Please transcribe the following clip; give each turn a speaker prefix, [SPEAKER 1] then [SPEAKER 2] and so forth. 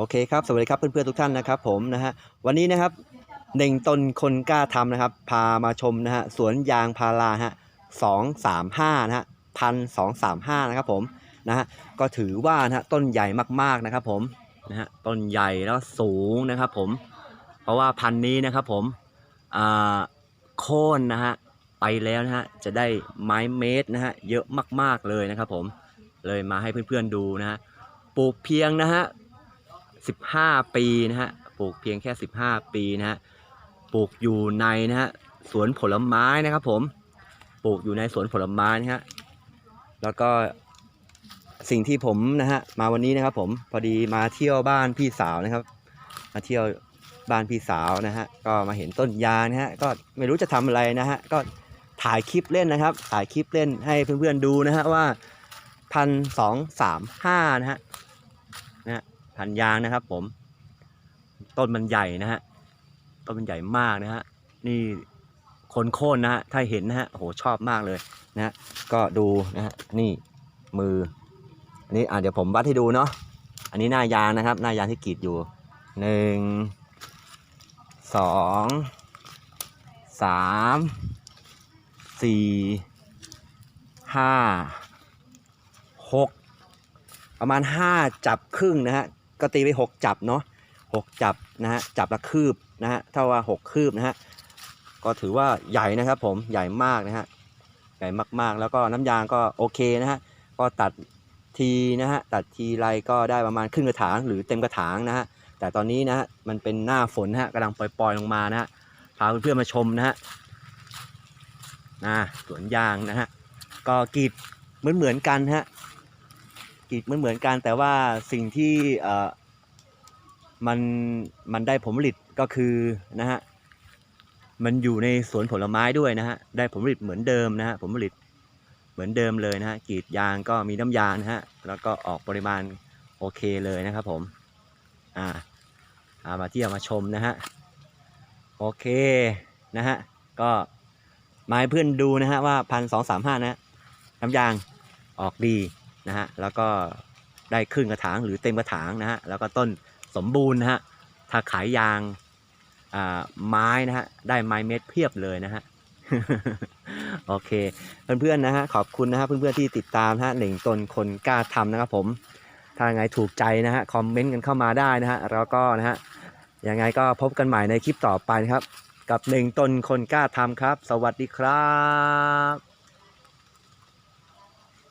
[SPEAKER 1] โอเคครับ สวัสดีครับเพื่อนๆทุกท่านนะครับผมนะฮะวันนี้นะครับเน่งตนคนกล้าทำนะครับ พามาชมนะฮะสวนยางพาราฮะสองสามห้านะฮะพันสองสามห้านะครับผมนะฮะก็ถือว่านะฮะต้นใหญ่มากๆนะครับผมนะฮะต้นใหญ่แล้วสูงนะครับผม เพราะว่าพันนี้นะครับผมอ่าโค่นนะฮะไปแล้วนะฮะจะได้ไม้เมตรนะฮะเยอะมากๆเลยนะครับผมเลยมาให้เพื่อนๆดูนะฮะปลูกเพียงนะฮะ 15 ปีนะฮะปลูกเพียงแค่ 15 ปีนะฮะปลูกอยู่ในนะฮะสวนผลไม้นะครับ ผมปลูกอยู่ในสวนผลไม้นะฮะแล้วก็สิ่งที่ผมนะฮะมาวันนี้นะครับ ผมพอดีมาเที่ยวบ้านพี่สาวนะครับ มาเที่ยวบ้านพี่สาวนะฮะก็มาเห็นต้นยางนะฮะก็ไม่รู้จะทำอะไรนะฮะก็ถ่ายคลิปเล่นนะครับ ถ่ายคลิปเล่นให้เพื่อนๆดูนะฮะว่าพันสองสามห้านะฮะ พันยางนะครับ ผม ต้นมันใหญ่นะฮะต้นมันใหญ่มากนะฮะนี่คนโค่นนะฮะถ้าเห็นนะฮะโหชอบมากเลยนะฮะก็ดูนะฮะนี่มืออันนี้อะเดี๋ยวผมวัดให้ดูเนาะอันนี้หน้ายางนะครับ หน้ายางที่กรีดอยู่หนึ่งสองสามสี่ห้าหกประมาณ5จับครึ่งนะฮะ ก็ตีไป6จับเนาะ6จับนะฮะจับละคืบนะฮะเท่าว่า6คืบนะฮะก็ถือว่าใหญ่นะครับผมใหญ่มากนะฮะใหญ่มากๆ แล้วก็น้ำยางก็โอเคนะฮะก็ตัดทีนะฮะตัดทีไรก็ได้ประมาณครึ่งกระถางหรือเต็มกระถางนะฮะแต่ตอนนี้นะฮะมันเป็นหน้าฝนนะฮะกำลังปล่อยๆลงมานะฮะพาเพื่อนๆมาชมนะฮะนะสวนยางนะฮะก็กรีดเหมือนๆกันฮะ กรีดเหมือนเหมือนกันแต่ว่าสิ่งที่เออมันมันได้ผลผลิตก็คือนะฮะมันอยู่ในสวนผลไม้ด้วยนะฮะได้ผลผลิตเหมือนเดิมนะฮะผลผลิตเหมือนเดิมเลยนะฮะกรีดยางก็มีน้ำยางนะฮะแล้วก็ออกปริมาณโอเคเลยนะครับผมอ่าเอามาเที่ยวมาชมนะฮะโอเคนะฮะก็มาให้เพื่อนดูนะฮะว่าพันสองสามห้านะน้ำยางออกดี นะฮะแล้วก็ได้ครึ่งกระถางหรือเต็มกระถางนะฮะแล้วก็ต้นสมบูรณ์นะฮะถ้าขายยางอ่าไม้นะฮะได้ไม้เม็ดเพียบเลยนะฮะโอเคเพื่อนๆนะฮะขอบคุณนะฮะเพื่อนๆที่ติดตามนะฮะหนึ่งตนคนกล้าทำนะครับผมถ้าไงถูกใจนะฮะคอมเมนต์กันเข้ามาได้นะฮะแล้วก็นะฮะยังไงก็พบกันใหม่ในคลิปต่อไปนะครับ กับหนึ่งตนคนกล้าทำครับ สวัสดีครับ